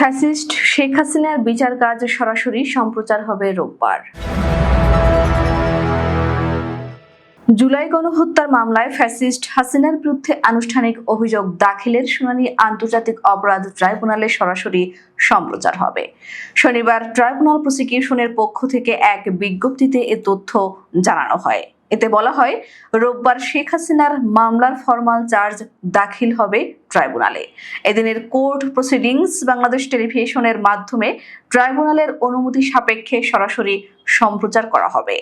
Fascist Sheikh হাসিনার বিচার কাজ সরাসরি সম্প্রচার হবে রোববার। জুলাই গণহত্যার মামলায় ফ্যাসিস্ট হাসিনার বিরুদ্ধে আনুষ্ঠানিক অভিযোগ দাখিলের শুনানি আন্তর্জাতিক অপরাধ ট্রাইব্যুনালে সরাসরি সম্প্রচার হবে। শনিবার ট্রাইব্যুনাল প্রসিকিউশনের পক্ষ থেকে এক বিজ্ঞপ্তিতে এ তথ্য জানানো হয়। এতে বলা হয়, রোববার শেখ হাসিনার মামলার ফরমাল চার্জ দাখিল হবে ট্রাইব্যুনালে। এদিনের কোর্ট প্রসিডিংস বাংলাদেশ টেলিভিশনের মাধ্যমে ট্রাইব্যুনালের অনুমতি সাপেক্ষে সরাসরি সম্প্রচার করা হবে।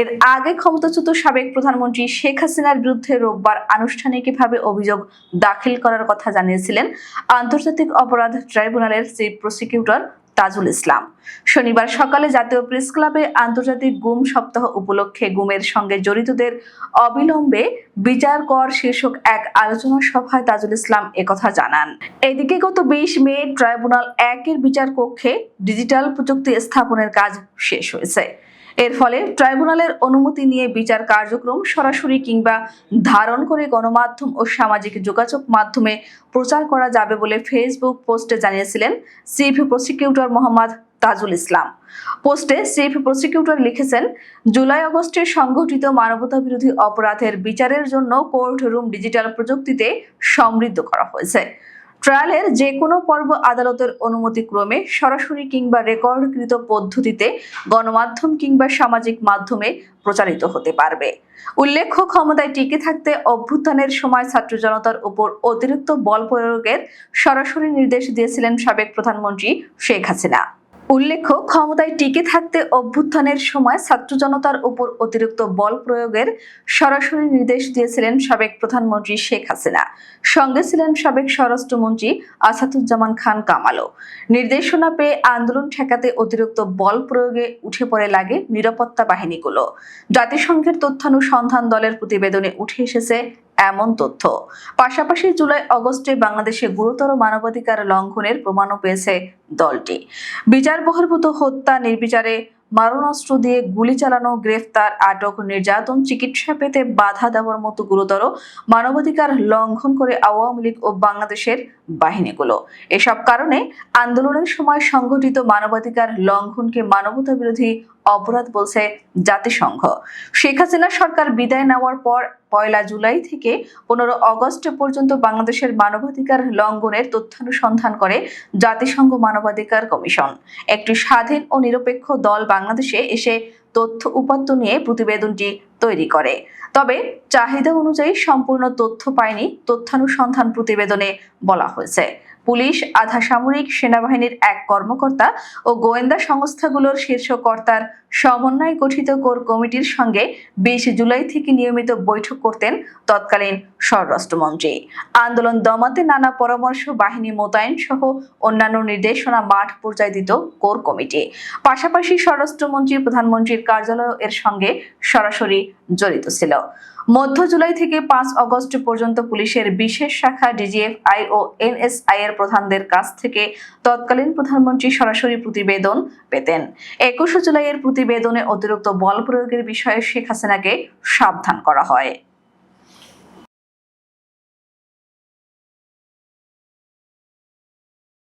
এর আগে ক্ষমতাচ্যুত সাবেক প্রধানমন্ত্রী শেখ হাসিনার বিরুদ্ধে রোববার আনুষ্ঠানিকভাবে অভিযোগ দাখিল করার কথা জানিয়েছিলেন আন্তর্জাতিক অপরাধ ট্রাইব্যুনালের চিফ প্রসিকিউটর তাজুল ইসলাম। শনিবার সকালে জাতীয় প্রেস ক্লাবে আন্তর্জাতিক গুম সপ্তাহ উপলক্ষে গুমের সঙ্গে জড়িতদের অবিলম্বে বিচার কর শীর্ষক এক আলোচনা সভায় তাজুল ইসলাম একথা জানান। এদিকে গত বিশ মে ট্রাইব্যুনাল একের বিচার কক্ষে ডিজিটাল প্রযুক্তি স্থাপনের কাজ শেষ হয়েছে। এর ফলে ট্রাইব্যুনালের অনুমতি নিয়ে বিচার কার্যক্রম সরাসরি কিংবা ধারণ করে গণমাধ্যম ও সামাজিক যোগাযোগ মাধ্যমে প্রচার করা যাবে বলে ফেসবুক পোস্টে জানিয়েছিলেন চিফ প্রসিকিউটর মোহাম্মদ তাজুল ইসলাম। পোস্টে চিফ প্রসিকিউটর লিখেছেন, জুলাই আগস্টে সংঘটিত মানবতা বিরোধী অপরাধের বিচারের জন্য কোর্ট রুম ডিজিটাল প্রযুক্তিতে সমৃদ্ধ করা হয়েছে। ট্রায়ালের যে কোনো পর্ব আদালতের অনুমতি ক্রমে সরাসরি কিংবা রেকর্ডকৃত পদ্ধতিতে গণমাধ্যম কিংবা সামাজিক মাধ্যমে প্রচারিত হতে পারবে। উল্লেখ্য, ক্ষমতায় টিকে থাকতে অভ্যুত্থানের সময় ছাত্র জনতার উপর অতিরিক্ত বল প্রয়োগের সরাসরি নির্দেশ দিয়েছিলেন সাবেক প্রধানমন্ত্রী শেখ হাসিনা। উল্লেখ্য, ক্ষমতায় টিকে থাকতে অভ্যুত্থানের সময় ছাত্র জনতার উপর অতিরিক্ত বল প্রয়োগের সরাসরি নির্দেশ দিয়েছিলেন সাবেক প্রধানমন্ত্রী শেখ হাসিনা। সঙ্গে ছিলেন সাবেক স্বরাষ্ট্রমন্ত্রী আসাদুজ্জামান খান কামালও। নির্দেশনা পেয়ে আন্দোলন ঠেকাতে অতিরিক্ত বল প্রয়োগে উঠে পড়ে লাগে নিরাপত্তা বাহিনীগুলো। জাতিসংঘের তথ্যানুসন্ধান দলের প্রতিবেদনে উঠে এসেছে এমন তথ্য। পাশাপাশি জুলাই অগস্টে বাংলাদেশে গুরুতর মানবাধিকার লঙ্ঘনের প্রমাণও পেয়েছে দলটি। বিচার বহির্ভূত হত্যা নির্বিচারে মারণাস্ত্র দিয়ে গুলি চালানো, গ্রেফতার, আটক, নির্যাতন, চিকিৎসা পেতে বাধা দেওয়ার মতো গুরুতর মানবাধিকার লঙ্ঘন করে আওয়ামী লীগ ও বাংলাদেশের বাহিনীগুলো। এসব কারণে আন্দোলনের সময় সংঘটিত মানবাধিকার লঙ্ঘনকে মানবতা বিরোধী অপরাধ বলছে জাতিসংঘ। শেখ হাসিনা সরকার বিদায় নেওয়ার পর পয়লা জুলাই থেকে পনেরো অগস্ট পর্যন্ত বাংলাদেশের মানবাধিকার লঙ্ঘনের তথ্যানুসন্ধান করে জাতিসংঘ মানবাধিকার কমিশন। একটি স্বাধীন ও নিরপেক্ষ দল বাংলাদেশে এসে তথ্য উপাত্ত নিয়ে প্রতিবেদনটি তৈরি করে। তবে চাহিদা অনুযায়ী সম্পূর্ণ তথ্য পায়নি, তথ্যানুসন্ধান প্রতিবেদনে বলা হয়েছে। পুলিশ আধা সামরিক সেনাবাহিনীর এক কর্মকর্তা ও গোয়েন্দা সংস্থাগুলোর শীর্ষ কর্তার সমন্বয়ে গঠিত কোর কমিটির সঙ্গে বিশ জুলাই থেকে নিয়মিত বৈঠক করতেন তৎকালীন স্বরাষ্ট্রমন্ত্রী। আন্দোলন দমাতে নানা পরামর্শ, বাহিনী মোতায়েন সহ অন্যান্য নির্দেশনা মাঠ পর্যায়ে দিত কোর কমিটি। পাশাপাশি স্বরাষ্ট্রমন্ত্রী, প্রধানমন্ত্রীর কার্যালয় এর সঙ্গে সরাসরি জড়িত ছিল। মধ্য জুলাই থেকে পাঁচ অগস্ট পর্যন্ত পুলিশের বিশেষ শাখা ডিজিএফ আই ও এনএসআই এর প্রধানদের কাছ থেকে তৎকালীন প্রধানমন্ত্রী সরাসরি প্রতিবেদন পেতেন। একুশে জুলাইয়ের প্রতিবেদনে অতিরিক্ত বল প্রয়োগের বিষয়ে শেখ হাসিনাকে সাবধান করা হয়।